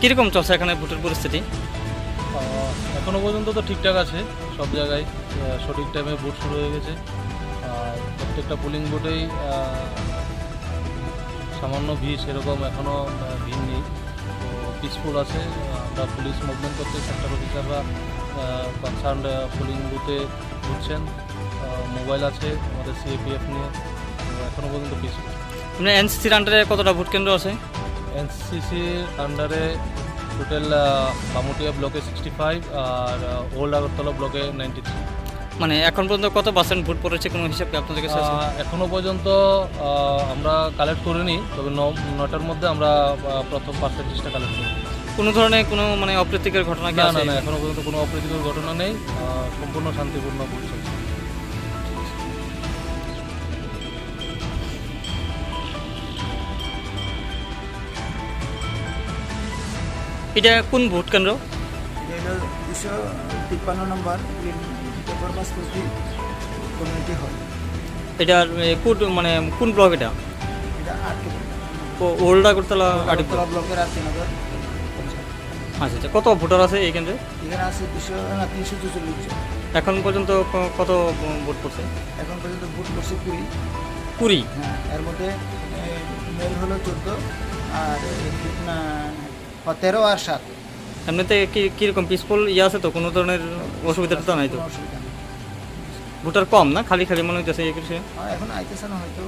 কীরকম চলছে এখানে ভোটের পরিস্থিতি? এখনও পর্যন্ত তো ঠিকঠাক আছে সব জায়গায় সঠিক টাইমে ভোট শুরু হয়ে গেছে। আর প্রত্যেকটা পোলিং বুথেই সামান্য ভিড় সেরকম এখনও ভিড় নেই। তো পিসফুল আছে আমরা পুলিশ মুভমেন্ট করতে সেক্টর অফিসাররা কনসার্ন পোলিং বুথে ঘুরছেন মোবাইল আছে আমাদের সিএপিএফ নিয়ে এখনও পর্যন্ত পিসফুল মানে এনসিসির আন্ডারে কতটা ভোট কেন্দ্র আছে? এনসিসির আন্ডারে টোটাল বামুটিয়া ব্লকে সিক্সটি ফাইভ আর ওল্ড আগরতলা ব্লকে নাইনটি থ্রি মানে এখন পর্যন্ত কত পার্সেন্ট ভোট পড়েছে কোনো হিসাব কি আপনাদের কাছে আছে? এখনও পর্যন্ত আহ, আমরা কালেক্ট করিনি তবে ন নটার মধ্যে আমরা আহ, প্রথম পার্সেন্টেজটা কালেক্ট করি। কোনো ধরনের কোনো মানে অপ্রীতিকর ঘটনা কি না আছে? না না এখনও পর্যন্ত কোনো অপ্রীতিকর ঘটনা নেই আহ, সম্পূর্ণ শান্তিপূর্ণ ভোট এটা কোন ভোট কেন্দ্র? এটা দুশো তিপ্পান্ন নম্বর কমিউনিটি হল এটার কোন মানে কোন ব্লক এটা? এটা ওল্ড ব্লকের আচ্ছা আচ্ছা কত ভোটার আছে এই কেন্দ্রে? এখানে আছে দুশো না তিনশো চুচল্লিশ জন। এখন পর্যন্ত কত ভোট পড়ছে এখন পর্যন্ত ভোট করছে কুড়ি। কুড়ি? হ্যাঁ এর মধ্যে মেল হলো চোদ্দ আর তেরো আর সাত। এমনিতে কি কীরকম পিসফুল ইয়ে আছে তো? কোনো ধরনের অসুবিধা তো নাই তো? ভোটার কম না? খালি খালি মনে হচ্ছে এই কিছু? এখন আইতেছে না হয়তো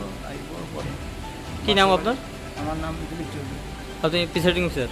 কি নাম আপনার? আমার নাম দিলীপ চৌধুরী। আপনি প্রিসাইডিং অফিসার